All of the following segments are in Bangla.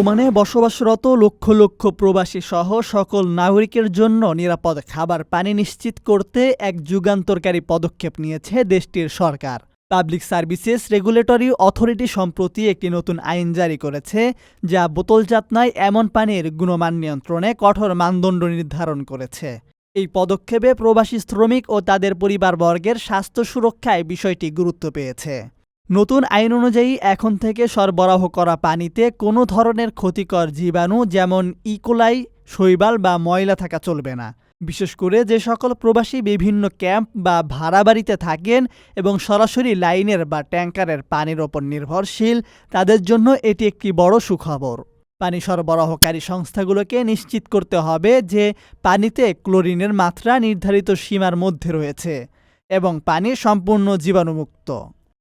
ওমানে বসবাসরত লক্ষ লক্ষ প্রবাসী সহ সকল নাগরিকের জন্য নিরাপদ খাবার পানি নিশ্চিত করতে এক যুগান্তরকারী পদক্ষেপ নিয়েছে দেশটির সরকার। পাবলিক সার্ভিসেস রেগুলেটরি অথরিটি সম্প্রতি একটি নতুন আইন জারি করেছে, যা বোতলজাত নয়, এমন পানির গুণমান নিয়ন্ত্রণে কঠোর মানদণ্ড নির্ধারণ করেছে। এই পদক্ষেপে প্রবাসী শ্রমিক ও তাদের পরিবারবর্গের স্বাস্থ্য সুরক্ষায় বিষয়টি গুরুত্ব পেয়েছে। নতুন আইন অনুযায়ী এখন থেকে সরবরাহ করা পানিতে কোনো ধরনের ক্ষতিকর জীবাণু যেমন ইকোলাই শৈবাল বা ময়লা থাকা চলবে না। বিশেষ করে যে সকল প্রবাসী বিভিন্ন ক্যাম্প বা ভাড়া বাড়িতে থাকেন এবং সরাসরি লাইনের বা ট্যাঙ্কারের পানির ওপর নির্ভরশীল, তাদের জন্য এটি একটি বড় সুখবর। পানি সরবরাহকারী সংস্থাগুলোকে নিশ্চিত করতে হবে যে পানিতে ক্লোরিনের মাত্রা নির্ধারিত সীমার মধ্যে রয়েছে এবং পানি সম্পূর্ণ জীবাণুমুক্ত।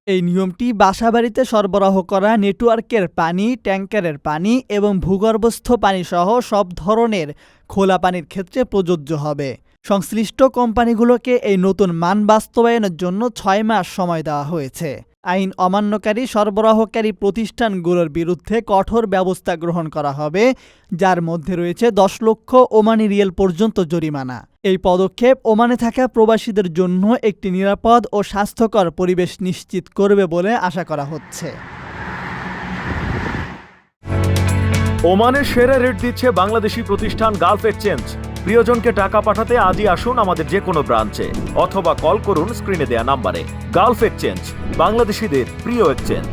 এই নিয়মটি বাসাবাড়িতে সরবরাহ করা নেটওয়ার্কের পানি ট্যাঙ্কারের পানি এবং ভূগর্ভস্থ পানিসহ সব ধরনের খোলা পানির ক্ষেত্রে প্রযোজ্য হবে। সংশ্লিষ্ট কোম্পানিগুলোকে এই নতুন মান বাস্তবায়নের জন্য ছয় মাস সময় দেওয়া হয়েছে। আইন অমান্যকারী সরবরাহকারী প্রতিষ্ঠানগুলোর বিরুদ্ধে কঠোর ব্যবস্থা গ্রহণ করা হবে, যার মধ্যে রয়েছে দশ লক্ষ ওমানি রিয়েল পর্যন্ত জরিমানা। এই পদক্ষেপ ওমানে থাকা প্রবাসীদের জন্য একটি নিরাপদ ও স্বাস্থ্যকর পরিবেশ নিশ্চিত করবে বলে আশা করা হচ্ছে। ওমানের সেরা রেট দিচ্ছে বাংলাদেশি প্রতিষ্ঠান গালফ এক্সচেঞ্জ। প্রিয়জনকে টাকা পাঠাতে আজই আসুন আমাদের যে কোনো ব্রাঞ্চে, অথবা কল করুন স্ক্রিনে দেয়া নাম্বারে। গালফ এক্সচেঞ্জ, বাংলাদেশিদের প্রিয় এক্সচেঞ্জ।